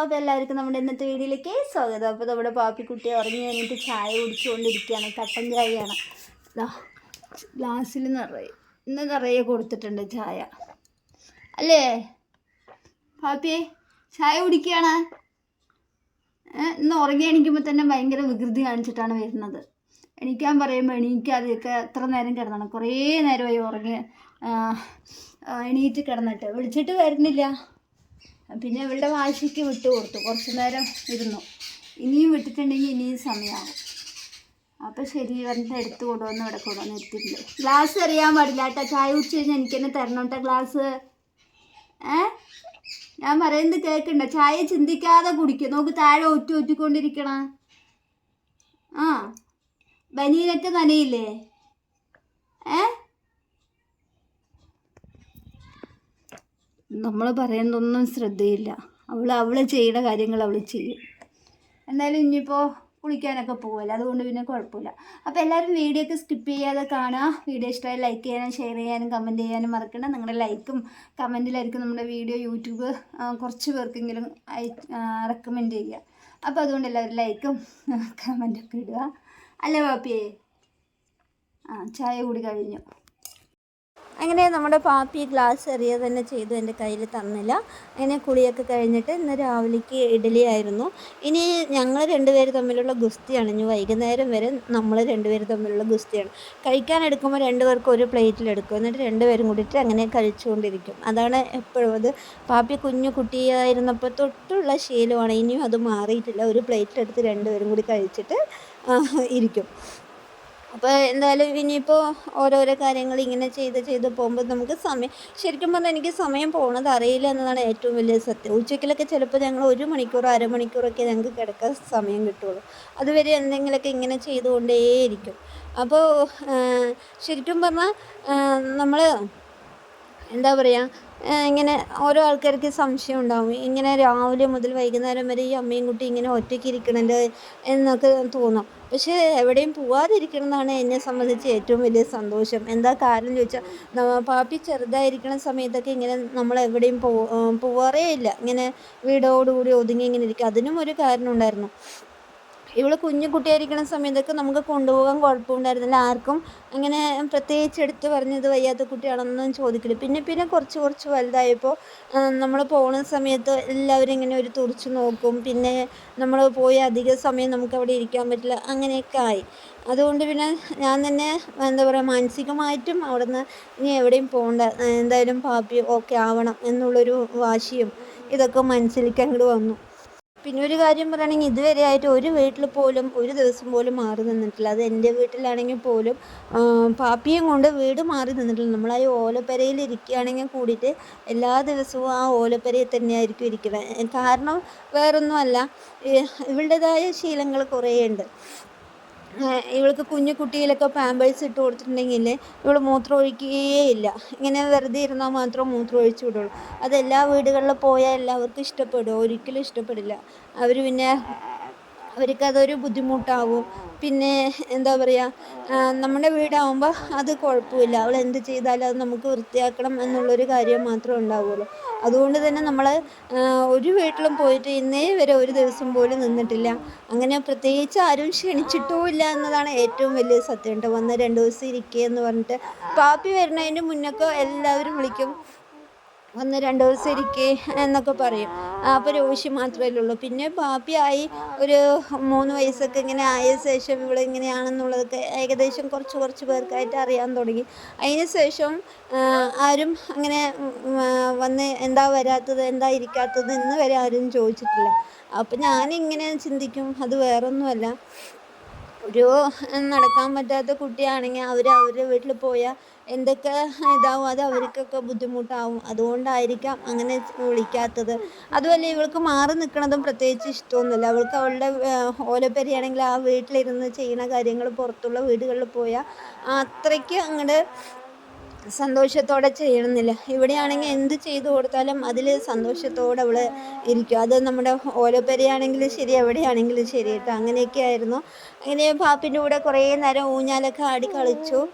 അപ്പോൾ എല്ലാവർക്കും നമ്മുടെ ഇന്നത്തെ വീഡിയോയിലേക്ക് സ്വാഗതം. അപ്പോൾ നമ്മുടെ പാപ്പിക്കുട്ടി ഉറങ്ങി കഴിഞ്ഞിട്ട് ചായ കുടിച്ചുകൊണ്ടിരിക്കുകയാണ് കട്ടൻ ചായയാണ്. ഗ്ലാസ്സിൽ നിറയെ ഇന്ന് നിറയെ കൊടുത്തിട്ടുണ്ട് ചായ. അല്ലേ? പാപ്പിയെ ചായ കുടിക്കുകയാണ്. ഇന്ന് ഉറങ്ങി എണീക്കുമ്പോൾ തന്നെ ഭയങ്കര വികൃതി കാണിച്ചിട്ടാണ് വരുന്നത്. എണീക്കാൻ പറയുമ്പോൾ എണീക്കാതെയൊക്കെ എത്ര നേരം കിടന്നാണ്? കുറേ നേരമായി ഉറങ്ങി എണീറ്റ് കിടന്നിട്ട്. വിളിച്ചിട്ട് വരുന്നില്ല. പിന്നെ ഇവളുടെ വാശിക്ക് വിട്ടു കൊടുത്തു. കുറച്ച് നേരം ഇരുന്നു. ഇനിയും വിട്ടിട്ടുണ്ടെങ്കിൽ ഇനിയും സമയമാകും അപ്പം ശരി പറഞ്ഞിട്ട് എടുത്തു കൊണ്ടുവന്ന് ഇവിടെ കൊണ്ടുവന്ന് എത്തിയിട്ടില്ല ഗ്ലാസ് എറിയാൻ പാടില്ല കേട്ടോ. ചായ കുടിച്ച് കഴിഞ്ഞാൽ എനിക്ക് തന്നെ തരണം കേട്ടോ ഗ്ലാസ്. ഏ? ഞാൻ പറയുന്നത് കേൾക്കണ്ട. ചായ ചിന്തിക്കാതെ കുടിക്കും. നോക്ക് താഴെ ഒറ്റ ഒറ്റിക്കൊണ്ടിരിക്കണ. ആ. ബനീനൊക്കെ നനയില്ലേ? ഏ? നമ്മൾ പറയുന്നതൊന്നും ശ്രദ്ധയില്ല. അവൾ അവൾ ചെയ്യുന്ന കാര്യങ്ങൾ അവൾ ചെയ്യും. എന്നാലും ഇനിയിപ്പോൾ കുളിക്കാനൊക്കെ പോകുമല്ലോ അതുകൊണ്ട് പിന്നെ കുഴപ്പമില്ല. അപ്പോൾ എല്ലാവരും വീഡിയോ ഒക്കെ സ്കിപ്പ് ചെയ്യാതെ കാണുക. വീഡിയോ ഇഷ്ടമായി ലൈക്ക് ചെയ്യാനും ഷെയർ ചെയ്യാനും കമന്റ് ചെയ്യാനും മറക്കണ്ട. നിങ്ങളുടെ ലൈക്കും കമന്റിലായിരിക്കും നമ്മുടെ വീഡിയോ യൂട്യൂബ് കുറച്ച് പേർക്കെങ്കിലും റെക്കമെൻഡ് ചെയ്യുക. അപ്പോൾ അതുകൊണ്ട് എല്ലാവരും ലൈക്കും കമന്റൊക്കെ ഇടുക. അല്ലേ പാപ്പിയേ ആ ചായ കൂടി കഴിഞ്ഞു. അങ്ങനെ നമ്മുടെ പാപ്പി ഗ്ലാസ് എറിയ തന്നെ ചെയ്തു എന്റെ കയ്യിൽ തന്നില്ല. അങ്ങനെ കുളിയൊക്കെ കഴിഞ്ഞിട്ട് ഇന്ന് രാവിലേക്ക് ഇഡലി ആയിരുന്നു ഇനി ഞങ്ങൾ രണ്ടുപേർ തമ്മിലുള്ള ഗുസ്തിയാണ്. ഇനി വൈകുന്നേരം വരെ നമ്മൾ രണ്ടുപേർ തമ്മിലുള്ള ഗുസ്തിയാണ്. കഴിക്കാൻ എടുക്കുമ്പോൾ രണ്ടുപേർക്കും ഒരു പ്ലേറ്റിലെടുക്കും എന്നിട്ട് രണ്ടുപേരും കൂടിയിട്ട് അങ്ങനെ കഴിച്ചുകൊണ്ടിരിക്കും. അതാണ് എപ്പോഴും അത്. പാപ്പി കുഞ്ഞു കുട്ടിയായിരുന്നപ്പോൾ തൊട്ടുള്ള ശീലമാണ്. ഇനിയും അത് മാറിയിട്ടില്ല. ഒരു പ്ലേറ്റിലെടുത്ത് രണ്ടുപേരും കൂടി കഴിച്ചിട്ട് ഇരിക്കും. അപ്പോൾ എന്തായാലും ഇനിയിപ്പോൾ ഓരോരോ കാര്യങ്ങൾ ഇങ്ങനെ ചെയ്ത് ചെയ്ത് പോകുമ്പോൾ നമുക്ക് സമയം ശരിക്കും പറഞ്ഞാൽ എനിക്ക് സമയം പോണത് അറിയില്ല എന്നതാണ് ഏറ്റവും വലിയ സത്യം. ഉച്ചയ്ക്കിലൊക്കെ ചിലപ്പോൾ ഞങ്ങൾ ഒരു മണിക്കൂർ അരമണിക്കൂറൊക്കെ ഞങ്ങൾക്ക് കിടക്കാൻ സമയം കിട്ടുള്ളൂ. അതുവരെ എന്തെങ്കിലുമൊക്കെ ഇങ്ങനെ ചെയ്തുകൊണ്ടേയിരിക്കും. അപ്പോൾ ശരിക്കും പറഞ്ഞാൽ നമ്മൾ എന്താ പറയുക ഇങ്ങനെ ഓരോ ആൾക്കാർക്ക് സംശയം ഉണ്ടാവും. ഇങ്ങനെ രാവിലെ മുതൽ വൈകുന്നേരം വരെ ഈ അമ്മയും കുട്ടി ഇങ്ങനെ ഒറ്റയ്ക്ക് ഇരിക്കണത് എന്നൊക്കെ തോന്നും. പക്ഷേ എവിടെയും പോവാതിരിക്കണം എന്നാണ് എന്നെ സംബന്ധിച്ച് ഏറ്റവും വലിയ സന്തോഷം. എന്താ കാരണം ചോദിച്ചാൽ പാപ്പി ചെറുതായിരിക്കുന്ന സമയത്തൊക്കെ ഇങ്ങനെ നമ്മൾ എവിടെയും പോ പോവാറേ ഇല്ല. ഇങ്ങനെ വീടോടുകൂടി ഒതുങ്ങി ഇങ്ങനെ ഇരിക്കുക അതിനും ഒരു കാരണം ഉണ്ടായിരുന്നു. ഇവൾ കുഞ്ഞു കുട്ടിയായിരിക്കുന്ന സമയത്തൊക്കെ നമുക്ക് കൊണ്ടുപോകാൻ കുഴപ്പമുണ്ടായിരുന്നില്ല. ആർക്കും അങ്ങനെ പ്രത്യേകിച്ച് എടുത്ത് പറഞ്ഞത് വയ്യാത്ത കുട്ടിയാണെന്നൊന്നും ചോദിക്കില്ല. പിന്നെ പിന്നെ കുറച്ച് കുറച്ച് വലുതായപ്പോൾ നമ്മൾ പോകുന്ന സമയത്ത് എല്ലാവരും ഇങ്ങനെ ഒരു തുറച്ച് നോക്കും. പിന്നെ നമ്മൾ പോയി അധിക സമയം നമുക്ക് അവിടെ ഇരിക്കാൻ പറ്റില്ല. അങ്ങനെയൊക്കെ ആയി. അതുകൊണ്ട് പിന്നെ ഞാൻ തന്നെ എന്താ പറയുക മാനസികമായിട്ടും അവിടെ നിന്ന് ഇനി എവിടെയും പോകണ്ട എന്തായാലും പാപ്പി ഓക്കെ ആവണം എന്നുള്ളൊരു വാശിയും ഇതൊക്കെ മനസ്സിലേക്ക് അങ്ങോട്ട് വന്നു. പിന്നെ ഒരു കാര്യം പറയുകയാണെങ്കിൽ ഇതുവരെ ആയിട്ട് ഒരു വീട്ടിൽ പോലും ഒരു ദിവസം പോലും മാറി നിന്നിട്ടില്ല. അത് എന്റെ വീട്ടിലാണെങ്കിൽ പോലും പാപ്പിയും കൊണ്ട് വീട് മാറി നിന്നിട്ടില്ല. നമ്മൾ ആ ഓലപ്പരയിൽ ഇരിക്കുകയാണെങ്കിൽ കൂടിയിട്ട് എല്ലാ ദിവസവും ആ ഓലപ്പരയിൽ തന്നെയായിരിക്കും ഇരിക്കുന്നത് കാരണം വേറൊന്നുമല്ല ഇവളുടേതായ ശീലങ്ങൾ കുറേ ഉണ്ട് ഇവൾക്ക് കുഞ്ഞു കുട്ടിയിലൊക്കെ പാമ്പേഴ്സ് ഇട്ട് കൊടുത്തിട്ടുണ്ടെങ്കിൽ ഇവൾ മൂത്രം ഒഴിക്കുകയേ ഇല്ല. ഇങ്ങനെ വെറുതെ ഇരുന്നാൽ മാത്രം മൂത്രം ഒഴിച്ചു വിടുള്ളൂ. അത് എല്ലാ വീടുകളിൽ പോയാൽ എല്ലാവർക്കും ഇഷ്ടപ്പെടും. ഒരിക്കലും ഇഷ്ടപ്പെടില്ല. അവർ പിന്നെ അവർക്ക് അതൊരു ബുദ്ധിമുട്ടാവും. പിന്നെ എന്താ പറയുക നമ്മുടെ വീടാവുമ്പോൾ അത് കുഴപ്പമില്ല. അവൾ എന്ത് ചെയ്താലും അത് നമുക്ക് വൃത്തിയാക്കണം എന്നുള്ളൊരു കാര്യം മാത്രമേ ഉണ്ടാവുള്ളൂ. അതുകൊണ്ട് തന്നെ നമ്മൾ ഒരു വീട്ടിലും പോയിട്ട് ഇന്നേ വരെ ഒരു ദിവസം പോലും നിന്നിട്ടില്ല. അങ്ങനെ പ്രത്യേകിച്ച് ആരും ക്ഷണിച്ചിട്ടും ഇല്ല എന്നതാണ് ഏറ്റവും വലിയ സത്യം കേട്ടോ. വന്ന് രണ്ട് ദിവസം ഇരിക്കുക എന്ന് പറഞ്ഞിട്ട് പാപ്പി വരുന്നതിന് മുന്നൊക്കെ എല്ലാവരും വിളിക്കും. വന്ന് രണ്ട് ദിവസം ഇരിക്കേ എന്നൊക്കെ പറയും. അപ്പോൾ രോഷി മാത്രമല്ലേ ഉള്ളൂ. പിന്നെ പാപ്പിയായി ഒരു മൂന്ന് വയസ്സൊക്കെ ഇങ്ങനെ ആയ ശേഷം ഇവിടെ ഇങ്ങനെയാണെന്നുള്ളതൊക്കെ ഏകദേശം കുറച്ച് കുറച്ച് പേർക്കായിട്ട് അറിയാൻ തുടങ്ങി. അതിന് ശേഷം ആരും അങ്ങനെ വന്ന് എന്താ വരാത്തത് എന്താ ഇരിക്കാത്തത് എന്ന് വരെ ആരും ചോദിച്ചിട്ടില്ല. അപ്പം ഞാനിങ്ങനെ ചിന്തിക്കും. അത് വേറൊന്നുമല്ല. ഒരു നടക്കാൻ പറ്റാത്ത കുട്ടിയാണെങ്കിൽ അവർ അവരുടെ വീട്ടിൽ പോയാൽ എന്തൊക്കെ ഇതാവും അത് അവർക്കൊക്കെ ബുദ്ധിമുട്ടാവും. അതുകൊണ്ടായിരിക്കാം അങ്ങനെ വിളിക്കാത്തത്. അതുമല്ല ഇവൾക്ക് മാറി നിൽക്കണതും പ്രത്യേകിച്ച് ഇഷ്ടമൊന്നുമില്ല. അവൾക്ക് അവളുടെ ഓലപ്പരിയാണെങ്കിൽ ആ വീട്ടിലിരുന്ന് ചെയ്യുന്ന കാര്യങ്ങൾ പുറത്തുള്ള വീടുകളിൽ പോയാൽ അത്രയ്ക്ക് അങ്ങോട്ട് സന്തോഷത്തോടെ ചെയ്യണമെന്നില്ല. ഇവിടെയാണെങ്കിൽ എന്ത് ചെയ്തു കൊടുത്താലും അതിൽ സന്തോഷത്തോടെ അവൾ ഇരിക്കും. അത് നമ്മുടെ ഓലപ്പരയാണെങ്കിലും ശരി എവിടെയാണെങ്കിലും ശരി കേട്ടോ. അങ്ങനെയൊക്കെ ആയിരുന്നു. അങ്ങനെ പാപ്പിന്റെ കൂടെ കുറേ നേരം ഊഞ്ഞാലൊക്കെ ആടി കളിച്ചു.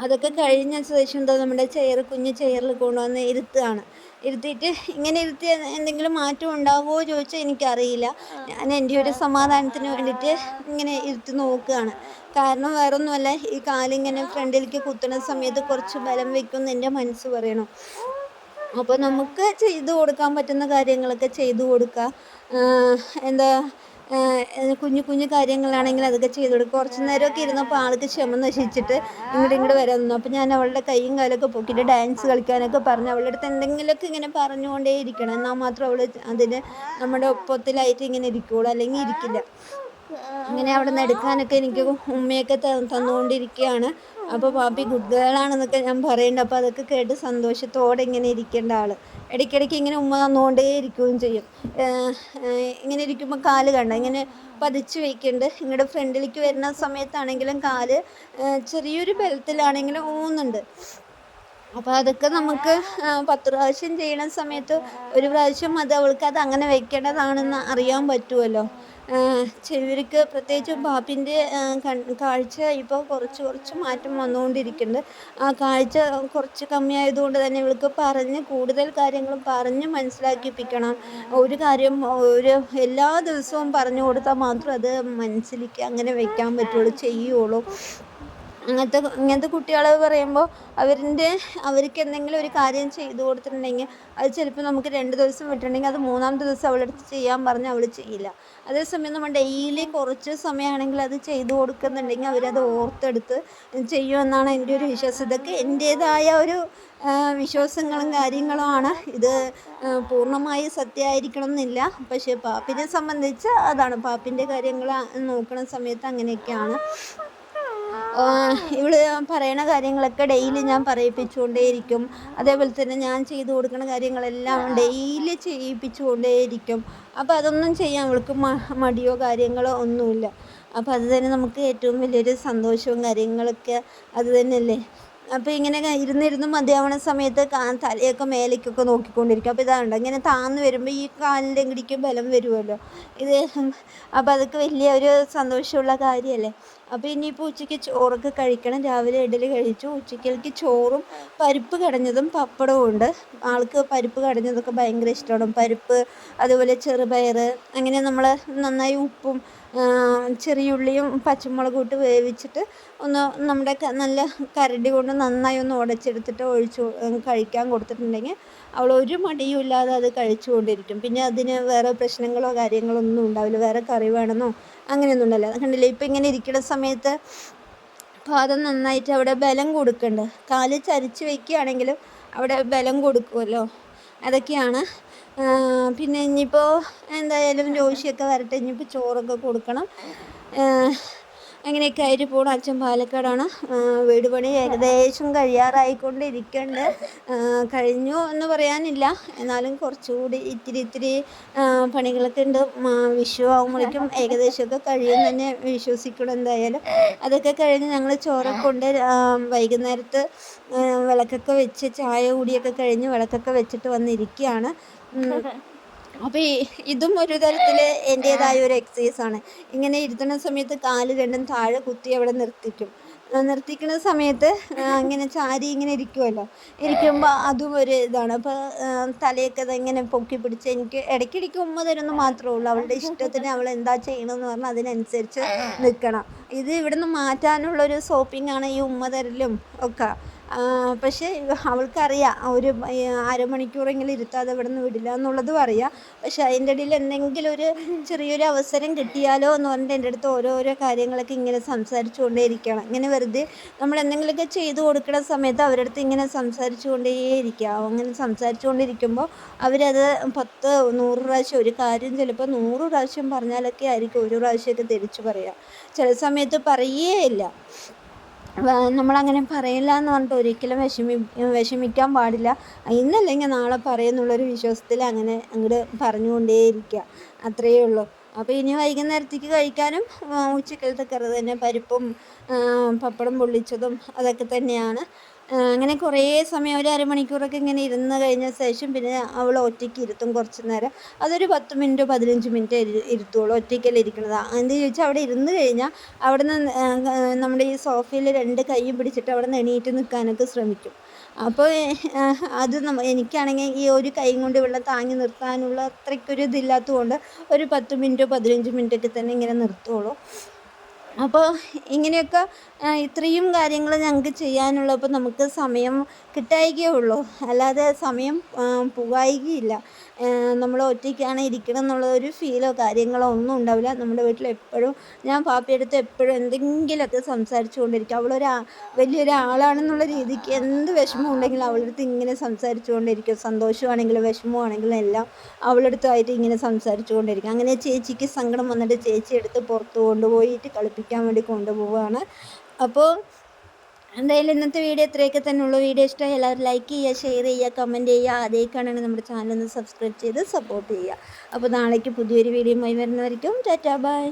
അതൊക്കെ കഴിഞ്ഞ ശേഷം എന്താ നമ്മുടെ ചെയർ കുഞ്ഞ് ചെയറിൽ കൊണ്ടുവന്ന് ഇരുത്തുകയാണ്. ഇരുത്തിയിട്ട് ഇങ്ങനെ ഇരുത്തി എന്തെങ്കിലും മാറ്റം ഉണ്ടാവുമോ ചോദിച്ചാൽ എനിക്കറിയില്ല. ഞാൻ എന്റെ ഒരു സമാധാനത്തിന് വേണ്ടിയിട്ട് ഇങ്ങനെ ഇരുത്തി നോക്കുകയാണ്. കാരണം വേറൊന്നുമല്ല ഈ കാലിങ്ങനെ ഫ്രണ്ടിലേക്ക് കുത്തുന്ന സമയത്ത് കുറച്ച് ബലം വയ്ക്കുമെന്ന് എന്റെ മനസ്സ് പറയണം. അപ്പോൾ നമുക്ക് ചെയ്തു കൊടുക്കാൻ പറ്റുന്ന കാര്യങ്ങളൊക്കെ ചെയ്തു കൊടുക്കുക എന്താ കുഞ്ഞു കുഞ്ഞു കാര്യങ്ങളാണെങ്കിൽ അതൊക്കെ ചെയ്തു കൊടുക്കും. കുറച്ച് നേരമൊക്കെ ഇരുന്നപ്പോൾ ആൾക്ക് ക്ഷമ നശിച്ചിട്ട് ഇങ്ങോട്ട് ഇങ്ങോട്ട് വരാൻ നിന്നു. അപ്പോൾ ഞാൻ അവളുടെ കൈയും കാലൊക്കെ പൊക്കിയിട്ട് ഡാൻസ് കളിക്കാനൊക്കെ പറഞ്ഞു. അവളുടെ അടുത്ത് എന്തെങ്കിലുമൊക്കെ ഇങ്ങനെ പറഞ്ഞുകൊണ്ടേ ഇരിക്കണം. എന്നാൽ മാത്രം അവൾ അതിന് നമ്മുടെ ഒപ്പത്തിലായിട്ട് ഇങ്ങനെ ഇരിക്കുകയുള്ളൂ അല്ലെങ്കിൽ ഇരിക്കില്ല. അങ്ങനെ അവിടെ നിന്ന് എടുക്കാനൊക്കെ എനിക്ക് ഉമ്മയൊക്കെ തന്നുകൊണ്ടിരിക്കുകയാണ്. അപ്പോൾ പാപ്പി ഗുഡ് ഗേൾ ആണെന്നൊക്കെ ഞാൻ പറയുന്നുണ്ട് അപ്പോൾ അതൊക്കെ കേട്ട് സന്തോഷത്തോടെ ഇങ്ങനെ ഇരിക്കേണ്ട ആൾ ഇടയ്ക്കിടയ്ക്ക് ഇങ്ങനെ ഉമ്മ തന്നുകൊണ്ടേ ഇരിക്കുകയും ചെയ്യും. ഇങ്ങനെ ഇരിക്കുമ്പോൾ കാൽ കണ്ട. ഇങ്ങനെ പതിച്ച് വയ്ക്കുന്നുണ്ട് ഇങ്ങോട്ട് ഫ്രണ്ടിലേക്ക് വരുന്ന സമയത്താണെങ്കിലും കാൽ ചെറിയൊരു ബലത്തിലാണെങ്കിലും ഊന്നുണ്ട്. അപ്പോൾ അതൊക്കെ നമുക്ക് പത്ത് പ്രാവശ്യം ചെയ്യണ സമയത്ത് ഒരു പ്രാവശ്യം അത് അവൾക്ക് അത് അങ്ങനെ വെക്കേണ്ടതാണെന്ന് അറിയാൻ പറ്റുമല്ലോ ചിലർക്ക് പ്രത്യേകിച്ച് പാപ്പിന്റെ കാഴ്ച ഇപ്പോൾ കുറച്ച് കുറച്ച് മാറ്റം വന്നുകൊണ്ടിരിക്കുന്നുണ്ട്. ആ കാഴ്ച കുറച്ച് കമ്മിയായതുകൊണ്ട് തന്നെ ഇവൾക്ക് പറഞ്ഞ് കൂടുതൽ കാര്യങ്ങൾ പറഞ്ഞ് മനസ്സിലാക്കിപ്പിക്കണം. ഒരു കാര്യം ഒരു എല്ലാ ദിവസവും പറഞ്ഞു കൊടുത്താൽ മാത്രം അത് മനസ്സിലേക്ക് അങ്ങനെ വെക്കാൻ പറ്റുള്ളൂ ചെയ്യുള്ളൂ. അങ്ങനത്തെ ഇങ്ങനത്തെ കുട്ടികളെ പറയുമ്പോൾ അവരിന്റെ അവർക്ക് എന്തെങ്കിലും ഒരു കാര്യം ചെയ്തു കൊടുത്തിട്ടുണ്ടെങ്കിൽ അത് ചിലപ്പോൾ നമുക്ക് രണ്ട് ദിവസം വിട്ടിട്ടുണ്ടെങ്കിൽ അത് മൂന്നാമത്തെ ദിവസം അവളെടുത്ത് ചെയ്യാൻ പറഞ്ഞാൽ അവൾ ചെയ്യില്ല. അതേസമയം നമ്മൾ ഡെയിലി കുറച്ച് സമയമാണെങ്കിൽ അത് ചെയ്തു കൊടുക്കുന്നുണ്ടെങ്കിൽ അവരത് ഓർത്തെടുത്ത് ചെയ്യുമെന്നാണ് എന്റെ ഒരു വിശ്വാസം. ഇതൊക്കെ എന്റേതായ ഒരു വിശ്വാസങ്ങളും കാര്യങ്ങളുമാണ്. ഇത് പൂർണമായി സത്യമായിരിക്കണം എന്നില്ല പക്ഷേ പാപ്പിനെ സംബന്ധിച്ച് അതാണ് പാപ്പിന്റെ കാര്യങ്ങൾ നോക്കുന്ന സമയത്ത് അങ്ങനെയൊക്കെയാണ്. ഇവൾ പറയണ കാര്യങ്ങളൊക്കെ ഡെയിലി ഞാൻ പറയിപ്പിച്ചുകൊണ്ടേയിരിക്കും. അതേപോലെ തന്നെ ഞാൻ ചെയ്തു കൊടുക്കുന്ന കാര്യങ്ങളെല്ലാം ഡെയിലി ചെയ്യിപ്പിച്ചുകൊണ്ടേയിരിക്കും. അപ്പോൾ അതൊന്നും ചെയ്യാൻ അവൾക്ക് മടിയോ കാര്യങ്ങളോ ഒന്നുമില്ല. അപ്പോൾ അത് തന്നെ നമുക്ക് ഏറ്റവും വലിയൊരു സന്തോഷവും കാര്യങ്ങളൊക്കെ അത് തന്നെയല്ലേ? അപ്പോൾ ഇങ്ങനെ ഇരുന്നിരുന്ന് മതിയാവണ സമയത്ത് തലയൊക്കെ മേലേക്കൊക്കെ നോക്കിക്കൊണ്ടിരിക്കും. അപ്പോൾ ഇതാണ്ട് ഇങ്ങനെ താന്ന് വരുമ്പോൾ ഈ കാലിന്റെ ഇങ്ങടിക്ക് ബലം വരുമല്ലോ ഇത് അപ്പോൾ അതൊക്കെ വലിയ ഒരു സന്തോഷമുള്ള കാര്യമല്ലേ? അപ്പോൾ ഇനിയിപ്പോൾ ഉച്ചയ്ക്ക് ചോറൊക്കെ കഴിക്കണം. രാവിലെ ഇഡലി കഴിച്ചു. ഉച്ചയ്ക്കലേക്ക് ചോറും പരിപ്പ് കടഞ്ഞതും പപ്പടവും ഉണ്ട്. ആൾക്ക് പരിപ്പ് കടഞ്ഞതൊക്കെ ഭയങ്കര ഇഷ്ടമാണ് പരിപ്പ് അതുപോലെ ചെറുപയർ അങ്ങനെ നമ്മൾ നന്നായി ഉപ്പും ചെറിയ ചെറിയുള്ളിയും പച്ചമുളകും ഇട്ട് വേവിച്ചിട്ട് ഒന്ന് നമ്മുടെ നല്ല കരടി കൊണ്ട് നന്നായി ഒന്ന് ഉടച്ചെടുത്തിട്ട് ഒഴിച്ചു കഴിക്കാൻ കൊടുത്തിട്ടുണ്ടെങ്കിൽ അവൾ ഒരു മടിയും ഇല്ലാതെ അത് കഴിച്ചുകൊണ്ടിരിക്കും. പിന്നെ അതിന് വേറെ പ്രശ്നങ്ങളോ കാര്യങ്ങളോ ഒന്നും ഉണ്ടാവില്ല. വേറെ കറി വേണമെന്നോ അങ്ങനെയൊന്നും ഉണ്ടല്ലോ കണ്ടില്ലേ? ഇപ്പം ഇങ്ങനെ ഇരിക്കുന്ന സമയത്ത് പാദം നന്നായിട്ട് അവിടെ ബലം കൊടുക്കണ്ട. കാൽ ചരിച്ച് വയ്ക്കുകയാണെങ്കിലും അവിടെ ബലം കൊടുക്കുമല്ലോ. അതൊക്കെയാണ്. പിന്നെ ഇനിയിപ്പോൾ എന്തായാലും ജോഷിയൊക്കെ വരട്ടെ. ഇനിയിപ്പോൾ ചോറൊക്കെ കൊടുക്കണം. അങ്ങനെയൊക്കെ ആയിട്ട് പോകണം അച്ഛൻ പാലക്കാടാണ്. വീട് പണി ഏകദേശം കഴിയാറായിക്കൊണ്ടിരിക്കുന്നുണ്ട് കഴിഞ്ഞു എന്ന് പറയാനില്ല. എന്നാലും കുറച്ചുകൂടി ഇത്തിരി ഇത്തിരി പണികളൊക്കെ ഉണ്ട്. വിഷു ആകുമ്പോഴേക്കും ഏകദേശമൊക്കെ കഴിയും തന്നെ വിശ്വസിക്കണം എന്തായാലും. അതൊക്കെ കഴിഞ്ഞ് ഞങ്ങൾ ചോറൊക്കെ കൊണ്ട് വൈകുന്നേരത്ത് വിളക്കൊക്കെ വെച്ച് ചായ കൂടിയൊക്കെ കഴിഞ്ഞ് വിളക്കൊക്കെ വെച്ചിട്ട് വന്നിരിക്കുകയാണ്. അപ്പോൾ ഇതും ഒരു തരത്തിൽ എന്റേതായ ഒരു ആണ്. ഇങ്ങനെ ഇരുത്തുന്ന സമയത്ത് കാൽ രണ്ടും താഴെ കുത്തി അവിടെ നിർത്തിക്കും. നിർത്തിക്കുന്ന സമയത്ത് അങ്ങനെ ചാരി ഇങ്ങനെ ഇരിക്കുമല്ലോ ഇരിക്കുമ്പോൾ അതും ഒരു ഇതാണ്. അപ്പോൾ തലയൊക്കെ ഇങ്ങനെ പൊക്കി പിടിച്ച് എനിക്ക് ഇടയ്ക്കിടയ്ക്ക് ഉമ്മ തരുന്നു മാത്രമേ ഉള്ളൂ. അവളുടെ ഇഷ്ടത്തിന് അവൾ എന്താ ചെയ്യണമെന്ന് പറഞ്ഞാൽ അതിനനുസരിച്ച് നിൽക്കണം ഇത് ഇവിടുന്ന് മാറ്റാനുള്ളൊരു സോപ്പിംഗ് ആണ് ഈ ഉമ്മ തരലും ഒക്കെ. പക്ഷേ അവൾക്കറിയാം ഒരു അരമണിക്കൂറെങ്കിലും ഇരുത്താതെ ഇവിടെ നിന്ന് വിടില്ല എന്നുള്ളതും അറിയാം പക്ഷേ അതിന്റെ ഇടയിൽ എന്തെങ്കിലും ഒരു ചെറിയൊരു അവസരം കിട്ടിയാലോ എന്ന് പറഞ്ഞിട്ട് എന്റെ അടുത്ത് ഓരോരോ കാര്യങ്ങളൊക്കെ ഇങ്ങനെ സംസാരിച്ചു കൊണ്ടേയിരിക്കണം ഇങ്ങനെ വെറുതെ നമ്മൾ എന്തെങ്കിലുമൊക്കെ ചെയ്തു കൊടുക്കുന്ന സമയത്ത് അവരുടെ അടുത്ത് ഇങ്ങനെ സംസാരിച്ചു കൊണ്ടേയിരിക്കുക അങ്ങനെ സംസാരിച്ചു കൊണ്ടിരിക്കുമ്പോൾ അവരത് പത്ത് നൂറ് പ്രാവശ്യം ഒരു കാര്യം ചിലപ്പോൾ നൂറ് പ്രാവശ്യം പറഞ്ഞാലൊക്കെ ആയിരിക്കും ഒരു പ്രാവശ്യമൊക്കെ തിരിച്ചു പറയുക ചില സമയത്ത് പറയേ ഇല്ല നമ്മളങ്ങനെ പറയില്ല എന്ന് പറഞ്ഞിട്ട് ഒരിക്കലും വിഷമി വിഷമിക്കാൻ പാടില്ല. ഇന്നല്ലെങ്കിൽ നാളെ പറയുന്നുള്ളൊരു വിശ്വാസത്തിൽ അങ്ങനെ അങ്ങോട്ട് പറഞ്ഞുകൊണ്ടേയിരിക്കുക അത്രയേ ഉള്ളൂ. അപ്പോൾ ഇനി വൈകുന്നേരത്തേക്ക് കഴിക്കാനും ഉച്ചക്കലത്തെ കറി തന്നെ പരിപ്പും പപ്പടം പൊള്ളിച്ചതും അതൊക്കെ തന്നെയാണ്. അങ്ങനെ കുറേ സമയം ഒരു അരമണിക്കൂറൊക്കെ ഇങ്ങനെ ഇരുന്ന് കഴിഞ്ഞ ശേഷം പിന്നെ അവൾ ഒറ്റയ്ക്ക് ഇരുത്തും കുറച്ച് നേരം. അതൊരു പത്ത് മിനിറ്റോ പതിനഞ്ച് മിനിറ്റോ ഇരു ഇരുത്തുള്ളൂ ഒറ്റയ്ക്കല്ലേ ഇരിക്കുന്നത് എന്ത് ചോദിച്ചാൽ അവിടെ ഇരുന്ന് കഴിഞ്ഞാൽ അവിടെ നിന്ന് നമ്മുടെ ഈ സോഫയിൽ രണ്ട് കൈയും പിടിച്ചിട്ട് അവിടെ നിന്ന് എണീറ്റ് നിൽക്കാനൊക്കെ ശ്രമിക്കും. അപ്പോൾ അത് നമ്മ എനിക്കാണെങ്കിൽ ഈ ഒരു കൈ കൊണ്ട് വെള്ളം താങ്ങി നിർത്താനുള്ള അത്രയ്ക്കൊരു ഇതില്ലാത്തതുകൊണ്ട് ഒരു പത്ത് മിനിറ്റോ പതിനഞ്ച് മിനിറ്റൊക്കെ തന്നെ ഇങ്ങനെ നിർത്തുള്ളൂ. അപ്പോൾ ഇങ്ങനെയൊക്കെ ഇത്രയും കാര്യങ്ങൾ ഞങ്ങൾക്ക് ചെയ്യാനുള്ളപ്പോൾ നമുക്ക് സമയം കിട്ടായികയേ ഉള്ളൂ അല്ലാതെ സമയം പോകായികയില്ല. നമ്മൾ ഒറ്റയ്ക്കാണ് ഇരിക്കണം എന്നുള്ള ഒരു ഫീലോ കാര്യങ്ങളോ ഒന്നും ഉണ്ടാവില്ല. നമ്മുടെ വീട്ടിൽ എപ്പോഴും ഞാൻ പാപ്പിയെടുത്ത് എപ്പോഴും എന്തെങ്കിലുമൊക്കെ സംസാരിച്ചു കൊണ്ടിരിക്കും. അവളൊരു വലിയൊരാളാണെന്നുള്ള രീതിക്ക് എന്ത് വിഷമം ഉണ്ടെങ്കിലും അവളുടെ അടുത്ത് ഇങ്ങനെ സംസാരിച്ചു കൊണ്ടിരിക്കും. സന്തോഷമാണെങ്കിലും വിഷമമാണെങ്കിലും എല്ലാം അവളുടെ അടുത്തായിട്ട് ഇങ്ങനെ സംസാരിച്ചു കൊണ്ടിരിക്കും. അങ്ങനെ ചേച്ചിക്ക് സങ്കടം വന്നിട്ട് ചേച്ചി എടുത്ത് പുറത്ത് കൊണ്ടുപോയിട്ട് കളിപ്പിക്കാൻ വേണ്ടി കൊണ്ടുപോവുകയാണ്. അപ്പോൾ എന്തായാലും ഇന്നത്തെ വീഡിയോ ഇത്രയൊക്കെ തന്നെ ഉള്ളൂ. വീഡിയോ ഇഷ്ടമായി എല്ലാവരും ലൈക്ക് ചെയ്യുക ഷെയർ ചെയ്യുക കമന്റ് ചെയ്യുക. അതേക്കാണെങ്കിൽ നമ്മുടെ ചാനൽ ഒന്ന് സബ്സ്ക്രൈബ് ചെയ്ത് സപ്പോർട്ട് ചെയ്യുക. അപ്പോൾ നാളേക്ക് പുതിയൊരു വീഡിയോയുമായി വരുന്നവരിക്കും. Tata bye